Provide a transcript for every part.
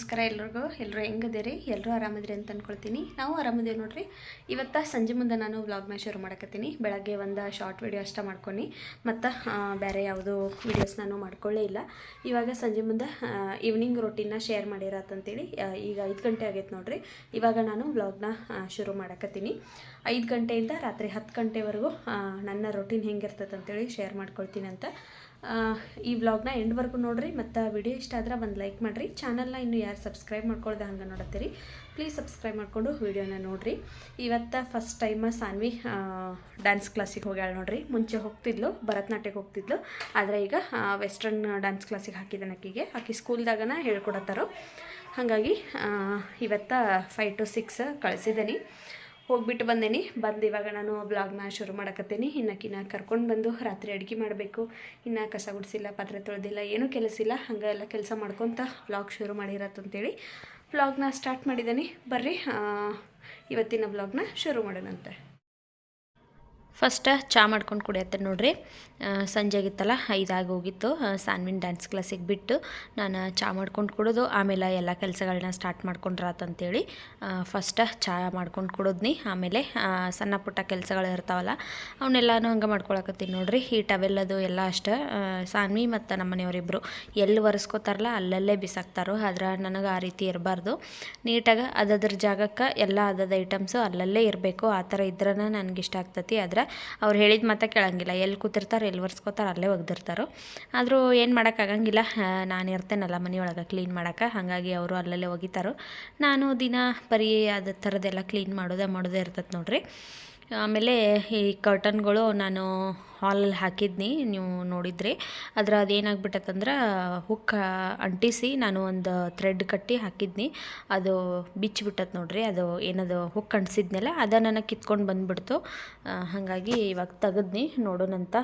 ನಮಸ್ಕಾರ ಎಲ್ರಿಗೂ. ಎಲ್ಲರೂ ಹೆಂಗದಿರಿ ಎಲ್ಲರೂ ಆರಾಮದ್ರಿ ಅಂತ ಅಂದ್ಕೊಳ್ತೀನಿ ನಾವು ಆರಾಮದೇವಿ ನೋಡ್ರಿ. ಇವತ್ತು ಸಂಜೆ ಮುಂದೆ ನಾನು ವ್ಲಾಗ್ನ ಶುರು ಮಾಡಕತ್ತೀನಿ. ಬೆಳಗ್ಗೆ ಒಂದು ಶಾರ್ಟ್ ವಿಡಿಯೋ ಅಷ್ಟೇ ಮಾಡ್ಕೊಂಡು ಮತ್ತು ಬೇರೆ ಯಾವುದೂ ವೀಡಿಯೋಸ್ ನಾನು ಮಾಡ್ಕೊಳ್ಳೇ ಇಲ್ಲ. ಇವಾಗ ಸಂಜೆ ಮುಂದೆ ಈವ್ನಿಂಗ್ ರೊಟೀನ್ನ ಶೇರ್ ಮಾಡಿರತ್ತಂತೇಳಿ ಈಗ ಐದು ಗಂಟೆ ಆಗೈತೆ ನೋಡಿರಿ. ಇವಾಗ ನಾನು ವ್ಲಾಗ್ನ ಶುರು ಮಾಡಕತ್ತೀನಿ. ಐದು ಗಂಟೆಯಿಂದ ರಾತ್ರಿ ಹತ್ತು ಗಂಟೆವರೆಗೂ ನನ್ನ ರೊಟೀನ್ ಹೆಂಗಿರ್ತದಂತೇಳಿ ಶೇರ್ ಮಾಡ್ಕೊಳ್ತೀನಿ ಅಂತ. ಈ ವ್ಲಾಗ್ನ ಎಂಡ್ವರೆಗೂ ನೋಡಿರಿ, ಮತ್ತು ವಿಡಿಯೋ ಇಷ್ಟ ಆದ್ರೆ ಒಂದು ಲೈಕ್ ಮಾಡಿರಿ. ಚಾನಲ್ನ ಇನ್ನೂ ಯಾರು ಸಬ್ಸ್ಕ್ರೈಬ್ ಮಾಡ್ಕೊಳ್ದೆ ಹಂಗೆ ನೋಡತ್ತೀರಿ. ಪ್ಲೀಸ್ ಸಬ್ಸ್ಕ್ರೈಬ್ ಮಾಡಿಕೊಂಡು ವಿಡಿಯೋನ ನೋಡಿರಿ. ಇವತ್ತು ಫಸ್ಟ್ ಟೈಮ್ ಸಾನ್ವಿ ಡ್ಯಾನ್ಸ್ ಕ್ಲಾಸಿಗೆ ಹೋಗ್ಯಾಳ ನೋಡ್ರಿ. ಮುಂಚೆ ಹೋಗ್ತಿದ್ಲು ಭರತನಾಟ್ಯಕ್ಕೆ ಹೋಗ್ತಿದ್ಲು. ಆದರೆ ಈಗ ವೆಸ್ಟರ್ನ್ ಡ್ಯಾನ್ಸ್ ಕ್ಲಾಸಿಗೆ ಹಾಕಿದ್ದಾನೆ ಆಕಿಗೆ. ಆಕಿ ಸ್ಕೂಲ್ದಾಗನ ಹೇಳ್ಕೊಡತ್ತಾರೋ. ಹಾಗಾಗಿ ಇವತ್ತು ಫೈವ್ ಟು ಸಿಕ್ಸ್ ಕಳಿಸಿದ್ದೀನಿ ಹೋಗ್ಬಿಟ್ಟು ಬಂದೇನಿ. ಬಂದು ಇವಾಗ ನಾನು ಬ್ಲಾಗ್ನ ಶುರು ಮಾಡಕತ್ತೀನಿ. ಇನ್ನಕ್ಕಿನ್ನ ಕರ್ಕೊಂಡು ಬಂದು ರಾತ್ರಿ ಅಡುಗೆ ಮಾಡಬೇಕು. ಇನ್ನು ಕಸ ಗುಡಿಸಿಲ್ಲ, ಪಾತ್ರೆ ತೊಳೆದಿಲ್ಲ, ಏನೂ ಕೆಲಸ ಇಲ್ಲ. ಹಂಗೆ ಎಲ್ಲ ಕೆಲಸ ಮಾಡ್ಕೊತ ಬ್ಲಾಗ್ ಶುರು ಮಾಡಿರತ್ತಂತೇಳಿ ಬ್ಲಾಗ್ನ ಸ್ಟಾರ್ಟ್ ಮಾಡಿದ್ದೀನಿ ಬರ್ರಿ ಇವತ್ತಿನ ಬ್ಲಾಗ್ನ ಶುರು ಮಾಡೋಣಂತೆ. ಫಸ್ಟ್ ಚಾ ಮಾಡ್ಕೊಂಡು ಕುಡಿಯತ್ತೆ ನೋಡ್ರಿ. ಸಂಜೆ ಆಗಿತ್ತಲ್ಲ, ಐದಾಗಿ ಹೋಗಿತ್ತು. ಸಾನ್ವಿನ್ ಡ್ಯಾನ್ಸ್ ಕ್ಲಾಸಿಗೆ ಬಿಟ್ಟು ನಾನು ಚಾ ಮಾಡ್ಕೊಂಡು ಕುಡಿದು. ಆಮೇಲೆ ಎಲ್ಲ ಕೆಲಸಗಳನ್ನ ಸ್ಟಾರ್ಟ್ ಮಾಡ್ಕೊಂಡ್ರಾತಂತೇಳಿ ಫಸ್ಟ್ ಚಾ ಮಾಡ್ಕೊಂಡು ಕುಡಿದ್ನಿ. ಆಮೇಲೆ ಸಣ್ಣ ಪುಟ್ಟ ಕೆಲಸಗಳು ಇರ್ತಾವಲ್ಲ ಅವನ್ನೆಲ್ಲನೂ ಹಂಗೆ ಮಾಡ್ಕೊಳಕತ್ತೀನಿ ನೋಡ್ರಿ. ಈ ಟವೆಲ್ ಅದು ಎಲ್ಲ ಅಷ್ಟೇ ಸಾನ್ವಿ ಮತ್ತು ನಮ್ಮ ಮನೆಯವರಿಬ್ಬರು ಎಲ್ಲಿ ಒರೆಸ್ಕೋತಾರಲ್ಲ, ಅಲ್ಲಲ್ಲೇ ಬಿಸಾಕ್ತಾರೋ, ಆದ್ರೆ ನನಗೆ ಆ ರೀತಿ ಇರಬಾರ್ದು. ನೀಟಾಗಿ ಅದದ್ರ ಜಾಗಕ್ಕೆ ಎಲ್ಲ ಅದದ ಐಟಮ್ಸು ಅಲ್ಲಲ್ಲೇ ಇರಬೇಕು. ಆ ಥರ ನನಗೆ ಇಷ್ಟ ಆಗ್ತತಿ. ಆದ್ರೆ ಅವ್ರು ಹೇಳಿದ ಮಾತ್ರ ಕೇಳಂಗಿಲ್ಲ. ಎಲ್ಲಿ ಕೂತಿರ್ತಾರೆ ಎಲ್ಲಿ ಒರೆಸ್ಕೋತಾರೆ ಅಲ್ಲೇ ಒಗ್ದಿರ್ತಾರೋ. ಆದರೂ ಏನು ಮಾಡೋಕ್ಕಾಗಂಗಿಲ್ಲ ನಾನು ಇರ್ತೇನಲ್ಲ ಮನೆಯೊಳಗೆ ಕ್ಲೀನ್ ಮಾಡೋಕೆ. ಹಾಗಾಗಿ ಅವರು ಅಲ್ಲಲ್ಲೇ ಒಗಿತಾರೋ. ನಾನು ದಿನ ಬರೀ ಅದು ಥರದ್ದೆಲ್ಲ ಕ್ಲೀನ್ ಮಾಡೋದೇ ಮಾಡೋದೇ ಇರ್ತದೆ ನೋಡ್ರಿ. ಆಮೇಲೆ ಈ ಕರ್ಟನ್ಗಳು ನಾನು ಹಾಲಲ್ಲಿ ಹಾಕಿದ್ನಿ, ನೀವು ನೋಡಿದ್ರಿ. ಅದ್ರ ಅದೇನಾಗ್ಬಿಟ್ಟತ್ತಂದ್ರೆ ಹುಕ್ ಅಂಟಿಸಿ ನಾನು ಒಂದು ಥ್ರೆಡ್ ಕಟ್ಟಿ ಹಾಕಿದ್ನಿ. ಅದು ಬಿಚ್ಚಿಬಿಟ್ಟತ್ ನೋಡ್ರಿ, ಅದು ಏನದು ಹುಕ್ ಅಂಟಿಸಿದ್ನಲ್ಲ, ಅದು ನನಗೆ ಕಿತ್ಕೊಂಡು ಬಂದುಬಿಡ್ತು. ಹಾಗಾಗಿ ಇವಾಗ ತೆಗೆದ್ನಿ ನೋಡೋಣಂತ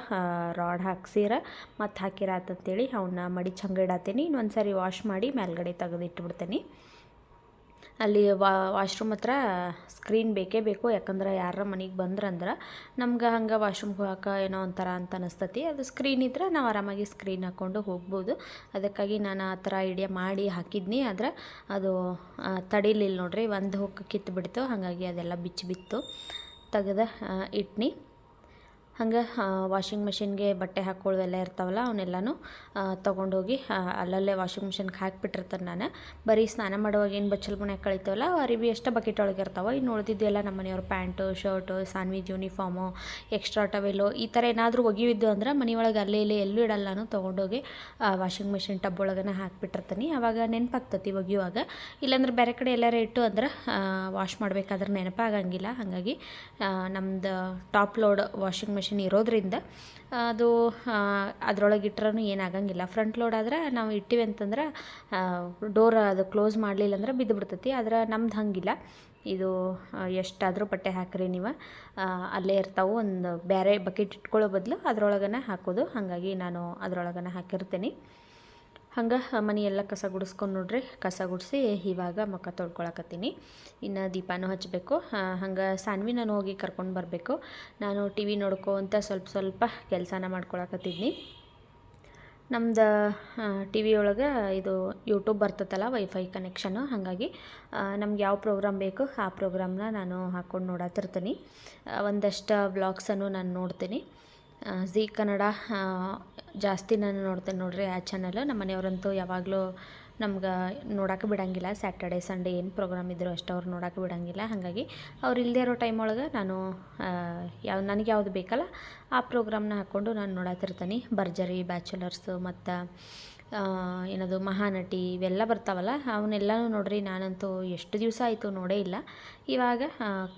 ರಾಡ್ ಹಾಕ್ಸಿರ, ಮತ್ತು ಹಾಕಿರ ಅಂತಂತೇಳಿ ಅವನ್ನ ಮಡಿ ಹಂಗೆ ಇಡತ್ತೀನಿ ಇನ್ನೊಂದು ಸಾರಿ ವಾಶ್ ಮಾಡಿ ಮೇಲ್ಗಡೆ ತೆಗೆದು ಇಟ್ಬಿಡ್ತೀನಿ ಅಲ್ಲಿ ವಾಶ್ರೂಮ್ ಹತ್ರ ಸ್ಕ್ರೀನ್ ಬೇಕೇ ಬೇಕು, ಯಾಕಂದ್ರೆ ಯಾರ ಮನೆಗೆ ಬಂದ್ರಂದ್ರೆ ನಮ್ಗೆ ಹಂಗೆ ವಾಶ್ರೂಮ್ಗೆ ಹೋಗಕ್ಕೆ ಏನೋ ಒಂಥರ ಅಂತ ಅನಿಸ್ತತಿ. ಅದು ಸ್ಕ್ರೀನ್ ಇದ್ರೆ ನಾವು ಆರಾಮಾಗಿ ಸ್ಕ್ರೀನ್ ಹಾಕ್ಕೊಂಡು ಹೋಗ್ಬೋದು. ಅದಕ್ಕಾಗಿ ನಾನು ಆ ಥರ ಐಡಿಯಾ ಮಾಡಿ ಹಾಕಿದ್ನಿ. ಆದ್ರೆ ಅದು ತಡಿಲಿಲ್ಲ ನೋಡಿರಿ, ಒಂದು ಹುಕ್ ಕಿತ್ತು ಬಿಡ್ತು ಹಾಗಾಗಿ ಅದೆಲ್ಲ ಬಿಚ್ಚಿ ಬಿತ್ತು. ತೆಗೆದ ಇಟ್ನಿ. ಹಂಗೆ ವಾಷಿಂಗ್ ಮಿಷಿನ್ಗೆ ಬಟ್ಟೆ ಹಾಕ್ಕೊಳ್ಳೋದೆಲ್ಲ ಇರ್ತಾವಲ್ಲ, ಅವನ್ನೆಲ್ಲನೂ ತೊಗೊಂಡೋಗಿ ಅಲ್ಲಲ್ಲೇ ವಾಷಿಂಗ್ ಮಿಷಿನ್ಗೆ ಹಾಕಿಬಿಟ್ಟಿರ್ತಾರೆ ನಾನು. ಬರೀ ಸ್ನಾನ ಮಾಡುವಾಗ ಏನು ಬಚ್ಚಲ್ ಮನೆ ಕಳಿತೀವಲ್ಲ ಅರಿವಿ ಅಷ್ಟೇ ಬಕೆಟ್ ಒಳಗೆ ಇರ್ತಾವೆ. ಇನ್ನು ಉಳಿದಿದ್ದೆಲ್ಲ ನಮ್ಮ ಮನೆಯವ್ರ ಪ್ಯಾಂಟು ಶರ್ಟು ಸಾನ್ವಿಜ್ ಯೂನಿಫಾರ್ಮು ಎಕ್ಸ್ಟ್ರಾ ಟವೆಲು ಈ ಥರ ಏನಾದರೂ ಒಗಿವಿದ್ದು ಅಂದ್ರೆ ಮನೆಯೊಳಗೆ ಅಲ್ಲೇ ಇಲ್ಲೇ ಎಲ್ಲೂ ಇಡಲ್ಲ ನಾನು ತೊಗೊಂಡೋಗಿ ವಾಷಿಂಗ್ ಮಿಷಿನ್ ಟಬ್ ಒಳಗನ ಹಾಕಿಬಿಟ್ಟಿರ್ತೀನಿ. ಆವಾಗ ನೆನಪಾಗ್ತತಿ ಒಗೆಯುವಾಗ. ಇಲ್ಲಾಂದ್ರೆ ಬೇರೆ ಕಡೆ ಎಲ್ಲಾರ ಇಟ್ಟು ಅಂದ್ರೆ ವಾಶ್ ಮಾಡಬೇಕಾದ್ರೆ ನೆನಪಾಗಂಗಿಲ್ಲ. ಹಾಗಾಗಿ ನಮ್ಮದು ಟಾಪ್ ಲೋಡ್ ವಾಷಿಂಗ್ ಮಿಷಿನ್ ಇರೋದ್ರಿಂದ, ಅದು ಅದ್ರೊಳಗೆ ಇಟ್ರೂ ಏನಾಗಂಗಿಲ್ಲ. ಫ್ರಂಟ್ ಲೋಡ್ ಆದ್ರೆ ನಾವು ಇಟ್ಟಿವಿ ಅಂತಂದ್ರೆ ಡೋರ್ ಅದು ಕ್ಲೋಸ್ ಮಾಡಲಿಲ್ಲ ಅಂದ್ರೆ ಬಿದ್ದು ಬಿಡ್ತೈತಿ ಆದ್ರೆ ನಮ್ದು ಹಂಗಿಲ್ಲ. ಇದು ಎಷ್ಟಾದರೂ ಬಟ್ಟೆ ಹಾಕ್ರಿ ನೀವು. ಅಲ್ಲೇ ಇರ್ತಾವೆ. ಒಂದು ಬೇರೆ ಬಕೆಟ್ ಇಟ್ಕೊಳ್ಳೋ ಬದಲು ಅದರೊಳಗನೆ ಹಾಕೋದು. ಹಾಗಾಗಿ ನಾನು ಅದರೊಳಗನೆ ಹಾಕಿರ್ತೀನಿ. ಹಂಗೆ ಮನೆ ಎಲ್ಲ ಕಸ ಗುಡಿಸ್ಕೊಂಡು ನೋಡ್ರಿ, ಕಸ ಗುಡಿಸಿ ಇವಾಗ ಮುಖ ತೊಳ್ಕೊಳಕತ್ತೀನಿ. ಇನ್ನು ದೀಪಾನು ಹಚ್ಚಬೇಕು ಹಂಗೆ ಸಾನ್ವಿ ನಾನು ಹೋಗಿ ಕರ್ಕೊಂಡು ಬರಬೇಕು. ನಾನು ಟಿ ವಿ ನೋಡ್ಕೊತ ಸ್ವಲ್ಪ ಸ್ವಲ್ಪ ಕೆಲಸನ ಮಾಡ್ಕೊಳಕತ್ತಿದ್ನಿ. ನಮ್ದು ಟಿ ವಿ ಒಳಗೆ ಇದು ಯೂಟ್ಯೂಬ್ ಬರ್ತೈತಲ್ಲ ವೈಫೈ ಕನೆಕ್ಷನು ಹಾಗಾಗಿ ನಮ್ಗೆ ಯಾವ ಪ್ರೋಗ್ರಾಮ್ ಬೇಕು ಆ ಪ್ರೋಗ್ರಾಮ್ನ ನಾನು ಹಾಕ್ಕೊಂಡು ನೋಡತ್ತಿರ್ತೀನಿ ಒಂದಷ್ಟು ವ್ಲಾಗ್ಸನ್ನು ನಾನು ನೋಡ್ತೀನಿ. ಝೀ ಕನ್ನಡ ಜಾಸ್ತಿ ನಾನು ನೋಡ್ತೇನೆ ನೋಡ್ರಿ ಆ ಚಾನಲ್ ನಮ್ಮ ಮನೆಯವರಂತೂ ಯಾವಾಗಲೂ ನಮ್ಗೆ ನೋಡೋಕೆ ಬಿಡಂಗಿಲ್ಲ. ಸ್ಯಾಟರ್ಡೆ ಸಂಡೇ ಏನು ಪ್ರೋಗ್ರಾಮ್ ಇದ್ದರೂ ಅಷ್ಟು ಅವ್ರು ನೋಡೋಕೆ ಬಿಡಂಗಿಲ್ಲ. ಹಾಗಾಗಿ ಅವ್ರು ಇಲ್ಲದೇ ಇರೋ ಟೈಮ್ ಒಳಗೆ ನಾನು ಯಾವ, ನನಗೆ ಯಾವುದು ಬೇಕಲ್ಲ ಆ ಪ್ರೋಗ್ರಾಮ್ನ ಹಾಕ್ಕೊಂಡು ನಾನು ನೋಡತ್ತಿರ್ತೀನಿ ಭರ್ಜರಿ ಬ್ಯಾಚುಲರ್ಸು ಮತ್ತು ಏನದು ಮಹಾನಟಿ ಇವೆಲ್ಲ ಬರ್ತಾವಲ್ಲ ಅವನ್ನೆಲ್ಲನೂ ನೋಡ್ರಿ ನಾನಂತೂ ಎಷ್ಟು ದಿವಸ ಆಯಿತು ನೋಡೇ ಇಲ್ಲ. ಇವಾಗ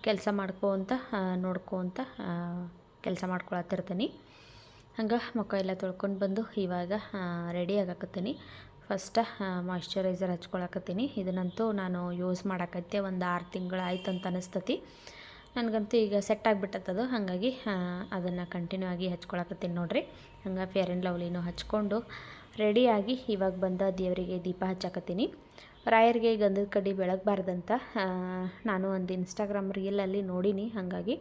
ಕೆಲಸ ಮಾಡ್ಕೊತ ನೋಡ್ಕೊತ ಕೆಲಸ ಮಾಡ್ಕೊಳತ್ತಿರ್ತೀನಿ ಹಂಗೆ ಮುಖ ಎಲ್ಲ ತೊಳ್ಕೊಂಡು ಬಂದು ಇವಾಗ ರೆಡಿ ಆಗಕತ್ತೀನಿ. ಫಸ್ಟ್ ಮಾಯ್ಶ್ಚರೈಸರ್ ಹಚ್ಕೊಳಕತ್ತೀನಿ. ಇದನ್ನಂತೂ ನಾನು ಯೂಸ್ ಮಾಡಕತ್ತೆ. ಒಂದು ಆರು ತಿಂಗಳು ಆಯ್ತು ಅಂತ ಅನಿಸ್ತತಿ. ನನಗಂತೂ ಈಗ ಸೆಟ್ ಆಗಿಬಿಟ್ಟತ್ತದು ಹಾಗಾಗಿ ಅದನ್ನು ಕಂಟಿನ್ಯೂ ಆಗಿ ಹಚ್ಕೊಳಕತ್ತೀನಿ ನೋಡ್ರಿ. ಹಂಗೆ ಫೇರ್ ಆ್ಯಂಡ್ ಲವ್ಲಿನೂ ಹಚ್ಕೊಂಡು ರೆಡಿಯಾಗಿ ಇವಾಗ ಬಂದ ದೇವರಿಗೆ ದೀಪ ಹಚ್ಚಾಕತ್ತೀನಿ. ರಾಯರಿಗೆ ಗಂಧದ ಕಡ್ಡಿ ಬೆಳಗಬಾರ್ದಂತ ನಾನು ಒಂದು ಇನ್ಸ್ಟಾಗ್ರಾಮ್ ರೀಲಲ್ಲಿ ನೋಡೀನಿ. ಹಾಗಾಗಿ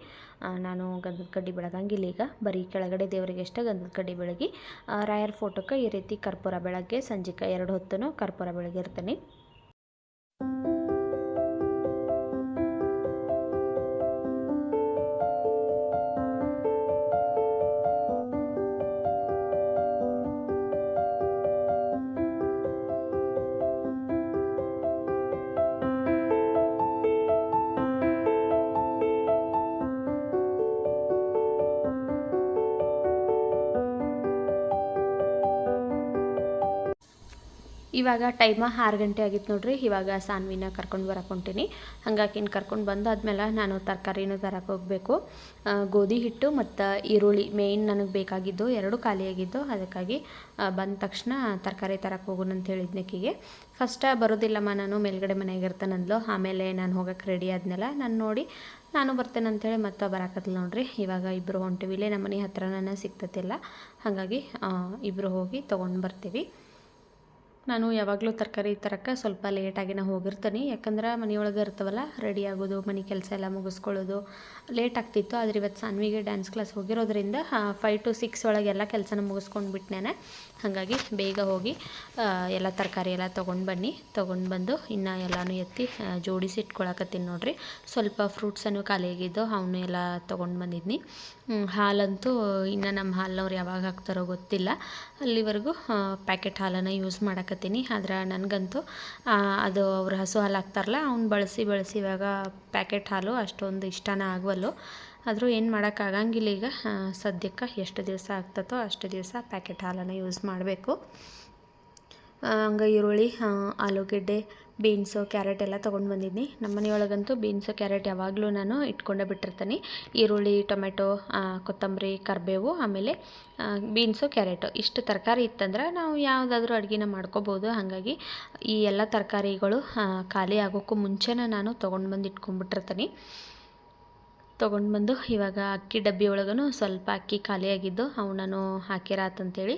ನಾನು ಗಂಧದ ಕಡ್ಡಿ ಬೆಳಗಂಗಿಲ್ಲ ಈಗ. ಬರೀ ಕೆಳಗಡೆ ದೇವರಿಗೆ ಅಷ್ಟೇ ಗಂಧದ ಕಡ್ಡಿ ಬೆಳಗಿ ರಾಯರ್ ಫೋಟೋಕ್ಕೆ ಈ ರೀತಿ ಕರ್ಪೂರ ಬೆಳಗ್ಗೆ ಸಂಜೆಗೆ ಎರಡು ಹೊತ್ತು ಕರ್ಪೂರ ಬೆಳಗಿರ್ತೀನಿ. ಇವಾಗ ಟೈಮ ಆರು ಗಂಟೆ ಆಗಿತ್ತು ನೋಡ್ರಿ. ಇವಾಗ ಸಾನ್ವಿನ ಕರ್ಕೊಂಡು ಬರಕ್ಕೆ ಹೊಂಟೀನಿ. ಹಂಗಾಕಿನ ಕರ್ಕೊಂಡು ಬಂದು ಆದ್ಮೇಲೆ ನಾನು ತರಕಾರಿನೂ ತರಕ್ಕೆ ಹೋಗಬೇಕು. ಗೋಧಿ ಹಿಟ್ಟು ಮತ್ತು ಈರುಳ್ಳಿ ಮೇಯ್ನ್ ನನಗೆ ಬೇಕಾಗಿದ್ದು ಎರಡು ಖಾಲಿಯಾಗಿದ್ದು ಅದಕ್ಕಾಗಿ ಬಂದ ತಕ್ಷಣ ತರಕಾರಿ ತರಕ್ಕೆ ಹೋಗೋಣ ಅಂತ ಹೇಳಿದ್ನಕ್ಕಿಗೆ ಫಸ್ಟ ಬರೋದಿಲ್ಲಮ್ಮ, ನಾನು ಮೇಲ್ಗಡೆ ಮನೆಗೆ ಇರ್ತಾನಂದ್ಲು. ಆಮೇಲೆ ನಾನು ಹೋಗಕ್ಕೆ ರೆಡಿ ಆದ್ನಲ್ಲ, ನಾನು ನೋಡಿ ನಾನು ಬರ್ತೇನೆ ಅಂತೇಳಿ ಮತ್ತೆ ಬರಾಕತ್ತಲ್ಲ ನೋಡ್ರಿ. ಇವಾಗ ಇಬ್ಬರು ಹೊಂಟಿವಿ. ಇಲ್ಲೇ ನಮ್ಮ ಮನೆ ಹತ್ರನೇ ಸಿಗ್ತತಿಲ್ಲ. ಹಾಗಾಗಿ ಇಬ್ಬರು ಹೋಗಿ ತೊಗೊಂಡು ಬರ್ತೀವಿ. ನಾನು ಯಾವಾಗಲೂ ತರಕಾರಿ ತರಕ್ಕೆ ಸ್ವಲ್ಪ ಲೇಟಾಗಿನ ಹೋಗಿರ್ತೀನಿ. ಯಾಕಂದ್ರೆ ಮನೆಯೊಳಗೆ ಇರ್ತವಲ್ಲ ರೆಡಿ ಆಗೋದು, ಮನೆ ಕೆಲಸ ಎಲ್ಲ ಮುಗಿಸ್ಕೊಳ್ಳೋದು ಲೇಟ್ ಆಗ್ತಿತ್ತು. ಆದರೆ ಇವತ್ತು ಸಾನ್ವಿಗೆ ಡ್ಯಾನ್ಸ್ ಕ್ಲಾಸ್ ಹೋಗಿರೋದ್ರಿಂದ ಫೈವ್ ಟು ಸಿಕ್ಸ್ ಒಳಗೆಲ್ಲ ಕೆಲಸನ ಮುಗಿಸ್ಕೊಂಡು ಬಿಟ್ನೇನೆ ಹಾಗಾಗಿ ಬೇಗ ಹೋಗಿ ಎಲ್ಲ ತರಕಾರಿ ಎಲ್ಲ ತೊಗೊಂಡು ಬನ್ನಿ. ತೊಗೊಂಡು ಬಂದು ಇನ್ನು ಎಲ್ಲನೂ ಎತ್ತಿ ಜೋಡಿಸಿ ಇಟ್ಕೊಳಕತ್ತೀನಿ ನೋಡಿರಿ. ಸ್ವಲ್ಪ ಫ್ರೂಟ್ಸನ್ನು ಖಾಲಿಯಾಗಿದ್ದು ಅವನು ಎಲ್ಲ ತೊಗೊಂಡು ಬಂದಿದ್ನಿ. ಹ್ಮ್, ಹಾಲಂತೂ ಇನ್ನು ನಮ್ಮ ಹಾಲಿನವ್ರು ಯಾವಾಗ ಹಾಕ್ತಾರೋ ಗೊತ್ತಿಲ್ಲ. ಅಲ್ಲಿವರೆಗೂ ಪ್ಯಾಕೆಟ್ ಹಾಲನ್ನು ಯೂಸ್ ಮಾಡಕತ್ತೀನಿ. ಆದ್ರೆ ನನಗಂತೂ ಅದು ಅವ್ರು ಹಸು ಹಾಲು ಹಾಕ್ತಾರಲ್ಲ ಅವ್ನು ಬಳಸಿ ಬಳಸಿ ಇವಾಗ ಪ್ಯಾಕೆಟ್ ಹಾಲು ಅಷ್ಟೊಂದು ಇಷ್ಟನೇ ಆಗವಲ್ಲು ಆದರೂ ಏನು ಮಾಡೋಕ್ಕಾಗಂಗಿಲ್ಲ ಈಗ. ಸದ್ಯಕ್ಕೆ ಎಷ್ಟು ದಿವಸ ಆಗ್ತತೋ ಅಷ್ಟು ದಿವಸ ಪ್ಯಾಕೆಟ್ ಹಾಲನ್ನು ಯೂಸ್ ಮಾಡಬೇಕು. ಹಂಗೆ ಈರುಳ್ಳಿ ಆಲೂಗೆಡ್ಡೆ ಬೀನ್ಸು ಕ್ಯಾರೆಟ್ ಎಲ್ಲ ತೊಗೊಂಡು ಬಂದಿದ್ದೀನಿ ನಮ್ಮ ಮನೆಯೊಳಗಂತೂ ಬೀನ್ಸು ಕ್ಯಾರೆಟ್ ಯಾವಾಗಲೂ ನಾನು ಇಟ್ಕೊಂಡೇ ಬಿಟ್ಟಿರ್ತೀನಿ. ಈರುಳ್ಳಿ, ಟೊಮೆಟೊ ಕೊತ್ತಂಬರಿ, ಕರಿಬೇವು, ಆಮೇಲೆ ಬೀನ್ಸು ಕ್ಯಾರೆಟು ಇಷ್ಟು ತರಕಾರಿ ಇತ್ತಂದ್ರೆ ನಾವು ಯಾವುದಾದ್ರೂ ಅಡುಗೆನ ಮಾಡ್ಕೋಬೋದು. ಹಾಗಾಗಿ ಈ ಎಲ್ಲ ತರಕಾರಿಗಳು ಖಾಲಿ ಆಗೋಕ್ಕೂ ಮುಂಚೆನೇ ನಾನು ತೊಗೊಂಡು ಬಂದು ಇಟ್ಕೊಂಡ್ಬಿಟ್ಟಿರ್ತೀನಿ. ತೊಗೊಂಡು ಬಂದು ಇವಾಗ ಅಕ್ಕಿ ಡಬ್ಬಿ ಒಳಗೂ ಸ್ವಲ್ಪ ಅಕ್ಕಿ ಖಾಲಿಯಾಗಿದ್ದು ಅವು ನಾನು ಹಾಕಿರಾತಂತೇಳಿ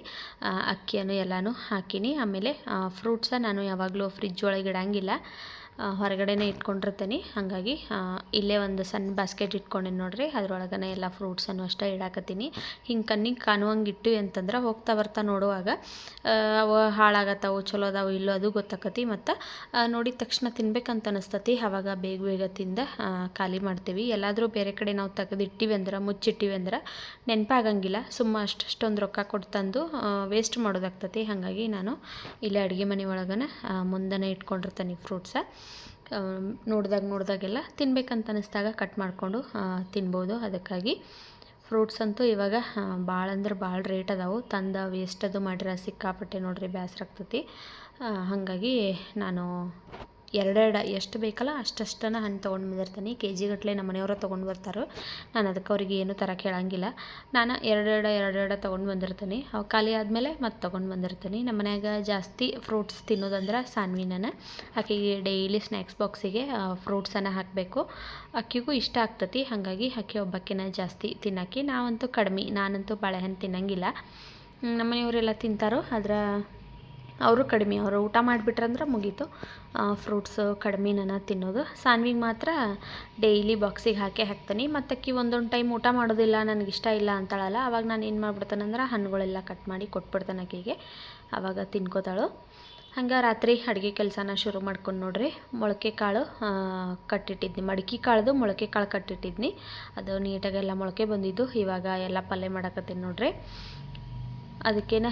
ಅಕ್ಕಿಯನ್ನು ಎಲ್ಲನೂ ಹಾಕೀನಿ. ಆಮೇಲೆ ಫ್ರೂಟ್ಸ ನಾನು ಯಾವಾಗಲೂ ಫ್ರಿಜ್ ಒಳಗೆ ಇಡಂಗಿಲ್ಲ. ಹೊರಗಡೆನೇ ಇಟ್ಕೊಂಡಿರ್ತೀನಿ. ಹಾಗಾಗಿ ಇಲ್ಲೇ ಒಂದು ಸಣ್ಣ ಬಾಸ್ಕೆಟ್ ಇಟ್ಕೊಂಡೇನಿ ನೋಡ್ರಿ. ಅದ್ರೊಳಗನೆ ಎಲ್ಲ ಫ್ರೂಟ್ಸನ್ನು ಅಷ್ಟೇ ಇಡಾಕತ್ತೀನಿ. ಹಿಂಗೆ ಕಣ್ಣಿಗೆ ಕಾಣುವಂಗೆ ಇಟ್ಟು ಅಂತಂದ್ರೆ ಹೋಗ್ತಾ ಬರ್ತಾ ನೋಡುವಾಗ ಅವು ಹಾಳಾಗತ್ತವು, ಚಲೋ ಅದಾವು, ಇಲ್ಲೋ ಅದು ಗೊತ್ತಾಕತಿ. ಮತ್ತು ನೋಡಿದ ತಕ್ಷಣ ತಿನ್ಬೇಕಂತ ಅನಿಸ್ತತಿ. ಆವಾಗ ಬೇಗ ಬೇಗ ತಿಂದ ಖಾಲಿ ಮಾಡ್ತೀವಿ. ಎಲ್ಲಾದರೂ ಬೇರೆ ಕಡೆ ನಾವು ತೆಗೆದಿಟ್ಟಿವಿ ಅಂದ್ರೆ, ಮುಚ್ಚಿಟ್ಟಿವಿ ಅಂದ್ರೆ, ನೆನಪಾಗಂಗಿಲ್ಲ. ಸುಮ್ಮ ಅಷ್ಟಷ್ಟೊಂದು ರೊಕ್ಕ ಕೊಟ್ಟು ತಂದು ವೇಸ್ಟ್ ಮಾಡೋದಾಗ್ತತಿ. ಹಾಗಾಗಿ ನಾನು ಇಲ್ಲೇ ಅಡುಗೆ ಮನೆ ಒಳಗನ ಮುಂದೆನೇ ಇಟ್ಕೊಂಡಿರ್ತೀನಿ ಫ್ರೂಟ್ಸ ನೋಡಿದಾಗ ನೋಡಿದಾಗೆಲ್ಲ ತಿನ್ಬೇಕಂತ ಅನ್ನಿಸ್ದಾಗ ಕಟ್ ಮಾಡಿಕೊಂಡು ತಿನ್ಬೋದು. ಅದಕ್ಕಾಗಿ ಫ್ರೂಟ್ಸ್ ಅಂತೂ ಇವಾಗ ಭಾಳ ಅಂದ್ರೆ ಭಾಳ ರೇಟ್ ಅದಾವು. ತಂದ ವೇಸ್ಟ್ ಅದು ಮಾಡಿರ ಸಿಕ್ಕಾಪಟ್ಟೆ ನೋಡ್ರಿ ಬೇಸರ ಆಗ್ತತಿ. ಹಾಗಾಗಿ ನಾನು ಎರಡೆರಡು ಎಷ್ಟು ಬೇಕಲ್ಲ ಅಷ್ಟಷ್ಟನ್ನ ಹಣ್ಣು ತೊಗೊಂಡು ಬಂದಿರ್ತೀನಿ. ಕೆ ಜಿಗಟ್ಟಲೆ ನಮ್ಮ ಮನೆಯವರು ತೊಗೊಂಡು ಬರ್ತಾರೋ. ನಾನು ಅದಕ್ಕೆ ಅವ್ರಿಗೆ ಏನು ಥರ ಕೇಳಂಗಿಲ್ಲ. ನಾನು ಎರಡೆರಡು ಎರಡೆರಡು ತೊಗೊಂಡು ಬಂದಿರ್ತೀನಿ. ಅವು ಖಾಲಿ ಆದಮೇಲೆ ಮತ್ತೆ ತೊಗೊಂಡು ಬಂದಿರ್ತೀನಿ. ನಮ್ಮ ಮನ್ಯಾಗ ಜಾಸ್ತಿ ಫ್ರೂಟ್ಸ್ ತಿನ್ನೋದಂದ್ರೆ ಸಾನ್ವಿನನ. ಆಕೆಗೆ ಡೈಲಿ ಸ್ನ್ಯಾಕ್ಸ್ ಬಾಕ್ಸಿಗೆ ಫ್ರೂಟ್ಸನ್ನು ಹಾಕಬೇಕು. ಅಕ್ಕಿಗೂ ಇಷ್ಟ ಆಗ್ತತಿ. ಹಾಗಾಗಿ ಅಕ್ಕಿ ಒಬ್ಬಕ್ಕಿನ ಜಾಸ್ತಿ ತಿನ್ನಕ್ಕೆ ನಾವಂತೂ ಕಡಿಮೆ. ನಾನಂತೂ ಬಾಳೆಹಣ್ಣು ತಿನ್ನಂಗಿಲ್ಲ. ನಮ್ಮ ಮನೆಯವರೆಲ್ಲ ತಿಂತಾರೋ ಆದ್ರೆ ಅವರು ಕಡಿಮೆ, ಅವರು ಊಟ ಮಾಡಿಬಿಟ್ರಂದ್ರೆ ಮುಗೀತು. ಫ್ರೂಟ್ಸು ಕಡಿಮೆ ನಾನು ತಿನ್ನೋದು. ಸಾನ್ವಿಗೆ ಮಾತ್ರ ಡೈಲಿ ಬಾಕ್ಸಿಗೆ ಹಾಕಿ ಹಾಕ್ತೀನಿ. ಮತ್ತು ಅಕ್ಕಿ ಒಂದೊಂದು ಟೈಮ್ ಊಟ ಮಾಡೋದಿಲ್ಲ, ನನಗೆ ಇಷ್ಟ ಇಲ್ಲ ಅಂತಾಳಲ್ಲ, ಅವಾಗ ನಾನು ಏನು ಮಾಡ್ಬಿಡ್ತಾನಂದ್ರೆ ಹಣ್ಣುಗಳೆಲ್ಲ ಕಟ್ ಮಾಡಿ ಕೊಟ್ಬಿಡ್ತಾನೆ ಅಕ್ಕಿಗೆ. ಆವಾಗ ತಿನ್ಕೋತಾಳು. ಹಂಗೆ ರಾತ್ರಿ ಅಡುಗೆ ಕೆಲಸನ ಶುರು ಮಾಡ್ಕೊಂಡು ನೋಡ್ರಿ. ಮೊಳಕೆ ಕಾಳು ಕಟ್ಟಿಟ್ಟಿದ್ನಿ. ಮಡಕೆ ಕಾಳ್ದು ಮೊಳಕೆ ಕಾಳು ಕಟ್ಟಿಟ್ಟಿದ್ನಿ. ಅದು ನೀಟಾಗೆಲ್ಲ ಮೊಳಕೆ ಬಂದಿದ್ದು. ಇವಾಗ ಎಲ್ಲ ಪಲ್ಯ ಮಾಡಕತ್ತೀನಿ ನೋಡ್ರಿ. ಅದಕ್ಕೇನು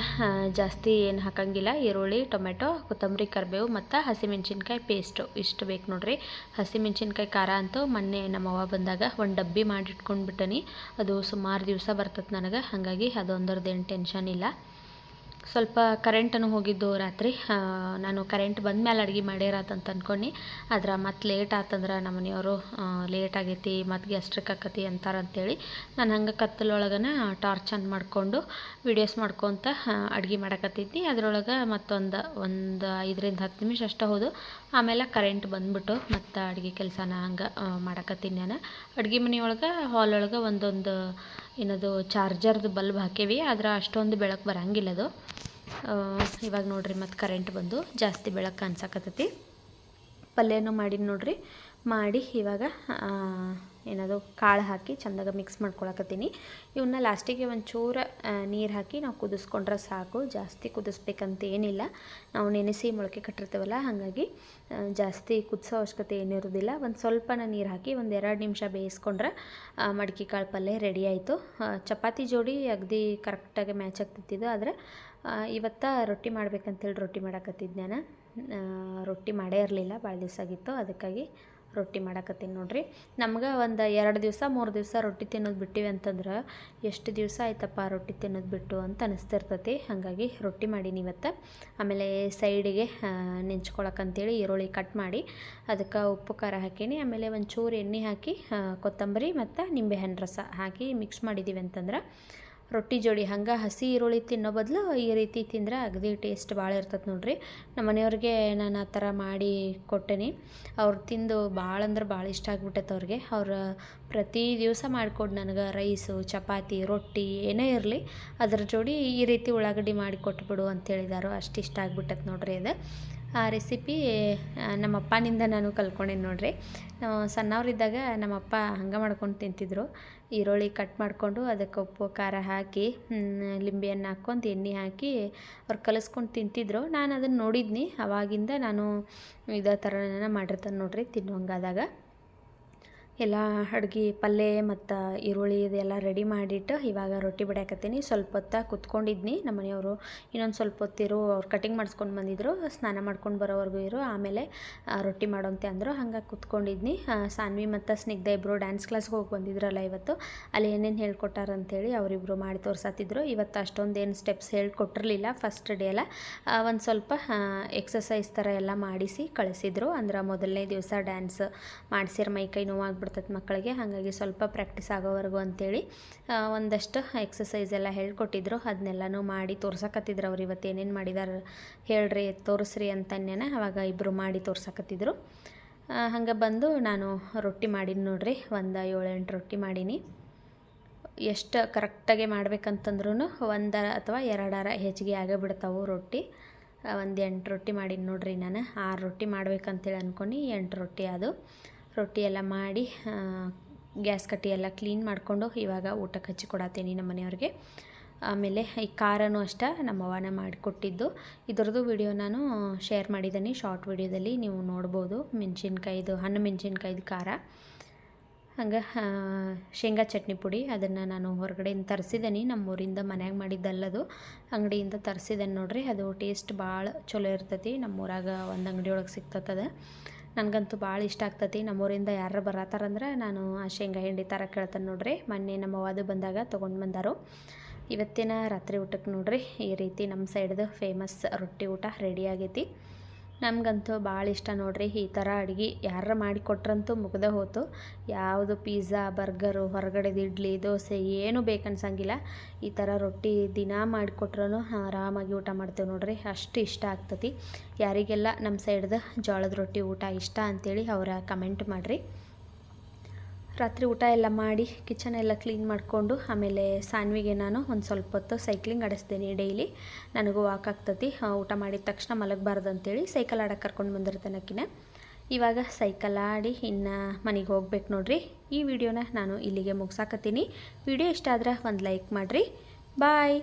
ಜಾಸ್ತಿ ಏನು ಹಾಕಂಗಿಲ್ಲ. ಈರುಳ್ಳಿ ಟೊಮೆಟೊ ಕೊತ್ತಂಬರಿ, ಕರಿಬೇವು ಮತ್ತು ಹಸಿಮೆಣ್ಸಿನ್ಕಾಯಿ ಪೇಸ್ಟು ಇಷ್ಟು ಬೇಕು ನೋಡ್ರಿ. ಹಸಿಮೆಣ್ಸಿನ್ಕಾಯಿ ಖಾರ ಅಂತೂ ಮೊನ್ನೆ ನಮ್ಮವ್ವ ಬಂದಾಗ ಒಂದು ಡಬ್ಬಿ ಮಾಡಿ ಇಟ್ಕೊಂಡ್ಬಿಟ್ಟನಿ ಅದು ಸುಮಾರು ದಿವಸ ಬರ್ತದೆ ನನಗೆ. ಹಾಗಾಗಿ ಅದೊಂದರದ್ದೇನು ಟೆನ್ಷನ್ ಇಲ್ಲ. ಸ್ವಲ್ಪ ಕರೆಂಟನ್ನು ಹೋಗಿದ್ದು ರಾತ್ರಿ. ನಾನು ಕರೆಂಟ್ ಬಂದ ಮೇಲೆ ಅಡುಗೆ ಮಾಡ್ಯಾರಾತಂತ ಅಂದ್ಕೊಂಡು ಆದ್ರೆ ಮತ್ತೆ ಲೇಟ್ ಆತಂದ್ರೆ ನಮ್ಮ ಮನೆಯವರು ಲೇಟ್ ಆಗೈತಿ ಮತ್ತು ಗ್ಯಾಸ್ಟ್ರಿಕ್ ಆಕತಿ ಅಂತಾರಂತೇಳಿ ನಾನು ಹಂಗೆ ಕತ್ತಲೊಳಗನ ಟಾರ್ಚ್ ಆನ್ ಮಾಡಿಕೊಂಡು ವಿಡಿಯೋಸ್ ಮಾಡ್ಕೊತ ಅಡುಗೆ ಮಾಡಕತ್ತಿದ್ದೆ. ಅದರೊಳಗೆ ಮತ್ತೊಂದು, ಒಂದು ಐದರಿಂದ ಹತ್ತು ನಿಮಿಷ ಅಷ್ಟೇ ಹೋದು. ಆಮೇಲೆ ಕರೆಂಟ್ ಬಂದ್ಬಿಟ್ಟು ಮತ್ತು ಅಡುಗೆ ಕೆಲಸನ ಹಂಗೆ ಮಾಡಕತ್ತೀನಿ ನಾನು. ಅಡುಗೆ ಮನೆಯೊಳಗೆ ಹಾಲ್ ಒಳಗೆ ಒಂದೊಂದು ಏನದು, ಚಾರ್ಜರ್ದು ಬಲ್ಬ್ ಹಾಕೇವಿ, ಆದ್ರೆ ಅಷ್ಟೊಂದು ಬೆಳಕು ಬರಂಗಿಲ್ಲ ಅದು. ಇವಾಗ ನೋಡ್ರಿ ಮತ್ತು ಕರೆಂಟ್ ಬಂದು ಜಾಸ್ತಿ ಬೆಳಕು ಅನ್ಸಕತ್ತೈತಿ. ಪಲ್ಯನೂ ಮಾಡೀನಿ ನೋಡ್ರಿ. ಮಾಡಿ ಇವಾಗ ಏನದು ಕಾಳು ಹಾಕಿ ಚಂದಾಗ ಮಿಕ್ಸ್ ಮಾಡ್ಕೊಳಕತ್ತೀನಿ. ಇವನ್ನ ಲಾಸ್ಟಿಗೆ ಒಂಚೂರು ನೀರು ಹಾಕಿ ನಾವು ಕುದಿಸ್ಕೊಂಡ್ರೆ ಸಾಕು. ಜಾಸ್ತಿ ಕುದಿಸ್ಬೇಕಂತ ಏನಿಲ್ಲ. ನಾವು ನೆನೆಸಿ ಮೊಳಕೆ ಕಟ್ಟಿರ್ತೀವಲ್ಲ, ಹಾಗಾಗಿ ಜಾಸ್ತಿ ಕುದಿಸೋ ಅವಶ್ಯಕತೆ ಏನಿರೋದಿಲ್ಲ. ಒಂದು ಸ್ವಲ್ಪನ ನೀರು ಹಾಕಿ ಒಂದು ಎರಡು ನಿಮಿಷ ಬೇಯಿಸ್ಕೊಂಡ್ರೆ ಮಡಿಕೆ ಕಾಳು ಪಲ್ಯ ರೆಡಿ ಆಯಿತು. ಚಪಾತಿ ಜೋಡಿ ಅಗದಿ ಕರೆಕ್ಟಾಗಿ ಮ್ಯಾಚ್ ಆಗ್ತಿತ್ತು ಆದರೆ ಇವತ್ತ ರೊಟ್ಟಿ ಮಾಡ್ಬೇಕಂತೇಳಿ ರೊಟ್ಟಿ ಮಾಡಕತ್ತಿದ್ದು ನಾನು ರೊಟ್ಟಿ ಮಾಡೇ ಇರಲಿಲ್ಲ ಭಾಳ ದಿವಸ ಆಗಿತ್ತು. ಅದಕ್ಕಾಗಿ ರೊಟ್ಟಿ ಮಾಡಕತ್ತೀನಿ ನೋಡ್ರಿ. ನಮ್ಗೆ ಒಂದು ಎರಡು ದಿವಸ, ಮೂರು ದಿವಸ ರೊಟ್ಟಿ ತಿನ್ನೋದು ಬಿಟ್ಟಿವಿ ಅಂತಂದ್ರೆ ಎಷ್ಟು ದಿವಸ ಆಯ್ತಪ್ಪ ರೊಟ್ಟಿ ತಿನ್ನೋದು ಬಿಟ್ಟು ಅಂತ ಅನಿಸ್ತಿರ್ತೈತಿ. ಹಾಗಾಗಿ ರೊಟ್ಟಿ ಮಾಡೀನಿ ಇವತ್ತು ಆಮೇಲೆ ಸೈಡಿಗೆ ನೆಂಚ್ಕೊಳಕ್ಕಂತೇಳಿ ಈರುಳ್ಳಿ ಕಟ್ ಮಾಡಿ, ಅದಕ್ಕೆ ಉಪ್ಪು, ಖಾರ ಹಾಕೀನಿ. ಆಮೇಲೆ ಒಂಚೂರು ಎಣ್ಣೆ ಹಾಕಿ ಕೊತ್ತಂಬರಿ ಮತ್ತು ನಿಂಬೆಹಣ್ಣು ರಸ ಹಾಕಿ ಮಿಕ್ಸ್ ಮಾಡಿದ್ದೀವಿ ಅಂತಂದ್ರೆ ರೊಟ್ಟಿ ಜೋಡಿ ಹಂಗೆ ಹಸಿ ಈರುಳ್ಳಿ ತಿನ್ನೋ ಬದಲು ಈ ರೀತಿ ತಿಂದರೆ ಅಗದಿ ಟೇಸ್ಟ್ ಭಾಳ ಇರ್ತದೆ ನೋಡಿರಿ. ನಮ್ಮ ಮನೆಯವ್ರಿಗೆ ನಾನು ಆ ಥರ ಮಾಡಿ ಕೊಟ್ಟೇನಿ. ಅವ್ರು ತಿಂದು ಭಾಳ ಅಂದ್ರೆ ಭಾಳ ಇಷ್ಟ ಆಗ್ಬಿಟ್ಟೈತೆ ಅವ್ರಿಗೆ. ಅವ್ರು ಪ್ರತಿ ದಿವಸ ಮಾಡಿಕೊಡು ನನಗೆ ರೈಸು, ಚಪಾತಿ, ರೊಟ್ಟಿ ಏನೇ ಇರಲಿ ಅದ್ರ ಜೋಡಿ ಈ ರೀತಿ ಉಳ್ಳಾಗಡ್ಡಿ ಮಾಡಿ ಕೊಟ್ಬಿಡು ಅಂತ ಹೇಳಿದಾರೋ. ಅಷ್ಟು ಇಷ್ಟ ಆಗ್ಬಿಟ್ಟೈತೆ ನೋಡಿರಿ ಅದು. ಆ ರೆಸಿಪಿ ನಮ್ಮ ಅಪ್ಪನಿಂದ ನಾನು ಕಲ್ತ್ಕೊಂಡೇನಿ ನೋಡ್ರಿ. ನಾವು ಸಣ್ಣವರಿದ್ದಾಗ ನಮ್ಮಪ್ಪ ಹಂಗೆ ಮಾಡ್ಕೊಂಡು ತಿಂತಿದ್ರು. ಈರುಳ್ಳಿ ಕಟ್ ಮಾಡಿಕೊಂಡು ಅದಕ್ಕೆ ಉಪ್ಪು, ಖಾರ ಹಾಕಿ ಲಿಂಬೆಹಣ್ಣು ಹಾಕ್ಕೊಂಡು ಎಣ್ಣೆ ಹಾಕಿ ಅವ್ರು ಕಲಿಸ್ಕೊಂಡು ತಿಂತಿದ್ರು. ನಾನು ಅದನ್ನು ನೋಡಿದ್ನಿ. ಅವಾಗಿಂದ ನಾನು ಇದೇ ಥರನ ಮಾಡಿರ್ತಾನೆ ನೋಡ್ರಿ ತಿನ್ನುವಂಗಾದಾಗ. ಎಲ್ಲ ಅಡ್ಗೆ ಪಲ್ಯ ಮತ್ತು ಈರುಳ್ಳಿ ಇದೆಲ್ಲ ರೆಡಿ ಮಾಡಿಟ್ಟು ಇವಾಗ ರೊಟ್ಟಿ ಬಡಿಯಾಕತ್ತೀನಿ ಸ್ವಲ್ಪ ಹೊತ್ತ ಕುತ್ಕೊಂಡಿದ್ನಿ. ನಮ್ಮ ಮನೆಯವರು ಇನ್ನೊಂದು ಸ್ವಲ್ಪ ಹೊತ್ತಿರು ಅವ್ರು ಕಟಿಂಗ್ ಮಾಡಿಸ್ಕೊಂಡು ಬಂದಿದ್ರು. ಸ್ನಾನ ಮಾಡ್ಕೊಂಡು ಬರೋವರೆಗೂ ಇರು. ಆಮೇಲೆ ರೊಟ್ಟಿ ಮಾಡೋಂತೆ ಅಂದರು. ಹಂಗಾಗಿ ಕುತ್ಕೊಂಡಿದ್ನಿ. ಸಾನ್ವಿ ಮತ್ತು ಸ್ನಿಗ್ಧ ಇಬ್ಬರು ಡ್ಯಾನ್ಸ್ ಕ್ಲಾಸ್ಗೆ ಹೋಗಿ ಬಂದಿದ್ರಲ್ಲ ಇವತ್ತು. ಅಲ್ಲಿ ಏನೇನು ಹೇಳ್ಕೊಟ್ಟಾರ ಅಂತೇಳಿ ಅವರಿಬ್ಬರು ಮಾಡಿ ತೋರ್ಸತ್ತಿದ್ರು ಇವತ್ತು ಅಷ್ಟೊಂದು ಏನು ಸ್ಟೆಪ್ಸ್ ಹೇಳ್ಕೊಟ್ಟಿರಲಿಲ್ಲ ಫಸ್ಟ್ ಡೇ ಎಲ್ಲ ಒಂದು ಸ್ವಲ್ಪ ಎಕ್ಸಸೈಸ್ ಥರ ಎಲ್ಲ ಮಾಡಿಸಿ ಕಳಿಸಿದ್ರು. ಅಂದ್ರೆ ಮೊದಲನೇ ದಿವಸ ಡ್ಯಾನ್ಸ್ ಮಾಡಿಸಿರ ಮೈ ಕೈ ಮಕ್ಕಳಿಗೆ. ಹಾಗಾಗಿ ಸ್ವಲ್ಪ ಪ್ರಾಕ್ಟೀಸ್ ಆಗೋವರೆಗೂ ಅಂತೇಳಿ ಆ, ಒಂದಷ್ಟು ಎಕ್ಸಸೈಸ್ ಎಲ್ಲ ಹೇಳ್ಕೊಟ್ಟಿದ್ರು. ಅದನ್ನೆಲ್ಲನೂ ಮಾಡಿ ತೋರ್ಸಕತ್ತಿದ್ರು ಅವ್ರು ಇವತ್ತು ಏನೇನು ಮಾಡಿದಾರೆ ಹೇಳ್ರಿ ತೋರಿಸ್ರಿ ಅಂತನೇ ಅವಾಗ ಇಬ್ಬರು ಮಾಡಿ ತೋರ್ಸಕತ್ತಿದ್ರು. ಹಂಗೆ ಬಂದು ನಾನು ರೊಟ್ಟಿ ಮಾಡೀನಿ ನೋಡ್ರಿ ಒಂದು ಏಳೆಂಟು ರೊಟ್ಟಿ ಮಾಡೀನಿ. ಎಷ್ಟು ಕರೆಕ್ಟಾಗಿ ಮಾಡ್ಬೇಕಂತಂದ್ರೂ ಒಂದರ ಅಥವಾ ಎರಡರ ಹೆಚ್ಚಿಗೆ ಆಗೇ ಬಿಡ್ತಾವೆ ರೊಟ್ಟಿ ಒಂದು ಎಂಟು ರೊಟ್ಟಿ ಮಾಡೀನಿ ನೋಡ್ರಿ ನಾನು. ಆರು ರೊಟ್ಟಿ ಮಾಡ್ಬೇಕಂತೇಳಿ ಅಂದ್ಕೊಂಡು ಎಂಟು ರೊಟ್ಟಿ ಅದು ರೊಟ್ಟಿ ಎಲ್ಲ ಮಾಡಿ ಗ್ಯಾಸ್ ಕಟ್ಟಿ ಎಲ್ಲ ಕ್ಲೀನ್ ಮಾಡಿಕೊಂಡು ಇವಾಗ ಊಟಕ್ಕೆ ಹಚ್ಚಿ ಕೊಡತ್ತೀನಿ ನಮ್ಮ ಮನೆಯವ್ರಿಗೆ. ಆಮೇಲೆ ಈ ಖಾರನೂ ಅಷ್ಟೇ ಅವನ ಮಾಡಿಕೊಟ್ಟಿದ್ದು. ಇದರದ್ದು ವಿಡಿಯೋ ನಾನು ಶೇರ್ ಮಾಡಿದ್ದೀನಿ. ಶಾರ್ಟ್ ವಿಡಿಯೋದಲ್ಲಿ ನೀವು ನೋಡ್ಬೋದು ಮೆಣಸಿನ್ಕಾಯ್ದು, ಹಣ್ಣು ಮೆಣಸಿನ್ಕಾಯ್ದು ಖಾರ. ಹಂಗೆ ಶೇಂಗಾ ಚಟ್ನಿ ಪುಡಿ ಅದನ್ನು ನಾನು ಹೊರಗಡೆಯಿಂದ ತರಿಸಿದ್ದೀನಿ. ನಮ್ಮ ಊರಿಂದ ಮನ್ಯಾಗ ಮಾಡಿದ್ದಲ್ಲದು. ಅಂಗಡಿಯಿಂದ ತರಿಸಿದ್ದೇನೆ ನೋಡಿರಿ. ಅದು ಟೇಸ್ಟ್ ಭಾಳ ಚಲೋ ಇರ್ತೈತಿ. ನಮ್ಮ ಊರಾಗ ಒಂದು ಅಂಗಡಿಯೊಳಗೆ ಸಿಗ್ತತದ. ನನಗಂತೂ ಭಾಳ ಇಷ್ಟ ಆಗ್ತೈತಿ. ನಮ್ಮೂರಿಂದ ಯಾರು ಬರತ್ತಾರಂದ್ರೆ ನಾನು ಆ ಶೇಂಗಾ ಹಿಂಡಿ ಥರ ಕೇಳ್ತೇನೆ ನೋಡ್ರಿ. ಮೊನ್ನೆ ನಮ್ಮ ಅವ್ವದು ಬಂದಾಗ ತೊಗೊಂಡು ಬಂದರು. ಇವತ್ತಿನ ರಾತ್ರಿ ಊಟಕ್ಕೆ ನೋಡ್ರಿ, ಈ ರೀತಿ ನಮ್ಮ ಸೈಡ್ದು ಫೇಮಸ್ ರೊಟ್ಟಿ ಊಟ ರೆಡಿ ಆಗೈತಿ. ನಮಗಂತೂ ಭಾಳ ಇಷ್ಟ ನೋಡ್ರಿ ಈ ಥರ ಅಡ್ಗೆ. ಯಾರು ಮಾಡಿ ಕೊಟ್ರಂತೂ ಮುಗ್ದೆ ಹೋತು. ಯಾವುದು ಪಿಜ್ಜಾ, ಬರ್ಗರು, ಹೊರಗಡೆದು ಇಡ್ಲಿ, ದೋಸೆ ಏನೂ ಬೇಕನ್ಸಂಗಿಲ್ಲ ಈ ಥರ ರೊಟ್ಟಿ ದಿನ ಮಾಡಿಕೊಟ್ರೂ ಆರಾಮಾಗಿ ಊಟ ಮಾಡ್ತೇವೆ ನೋಡ್ರಿ. ಅಷ್ಟು ಇಷ್ಟ ಆಗ್ತತಿ. ಯಾರಿಗೆಲ್ಲ ನಮ್ಮ ಸೈಡ್ದು ಜೋಳದ ರೊಟ್ಟಿ ಊಟ ಇಷ್ಟ ಅಂತೇಳಿ ಅವರ ಕಮೆಂಟ್ ಮಾಡಿರಿ. ರಾತ್ರಿ ಊಟ ಎಲ್ಲ ಮಾಡಿ ಕಿಚನ್ ಎಲ್ಲ ಕ್ಲೀನ್ ಮಾಡಿಕೊಂಡು ಆಮೇಲೆ ಸಾನ್ವಿಗೆ ನಾನು ಒಂದು ಸ್ವಲ್ಪ ಹೊತ್ತು ಸೈಕ್ಲಿಂಗ್ ಆಡಿಸ್ತೀನಿ ಡೈಲಿ ನನಗೂ ವಾಕ್ ಆಗ್ತತಿ. ಊಟ ಮಾಡಿದ ತಕ್ಷಣ ಮಲಗಬಾರ್ದು ಅಂತೇಳಿ ಸೈಕಲ್ ಆಡಕ್ಕೆ ಕರ್ಕೊಂಡು ಬಂದಿರ್ತೇನೆ ಇವಾಗ ಸೈಕಲ್ ಆಡಿ ಇನ್ನು ಮನೆಗೆ ಹೋಗ್ಬೇಕು ನೋಡ್ರಿ. ಈ ವಿಡಿಯೋನ ನಾನು ಇಲ್ಲಿಗೆ ಮುಗಿಸಾಕತ್ತೀನಿ. ವಿಡಿಯೋ ಇಷ್ಟ ಆದ್ರೆ ಒಂದು ಲೈಕ್ ಮಾಡಿರಿ. ಬಾಯ್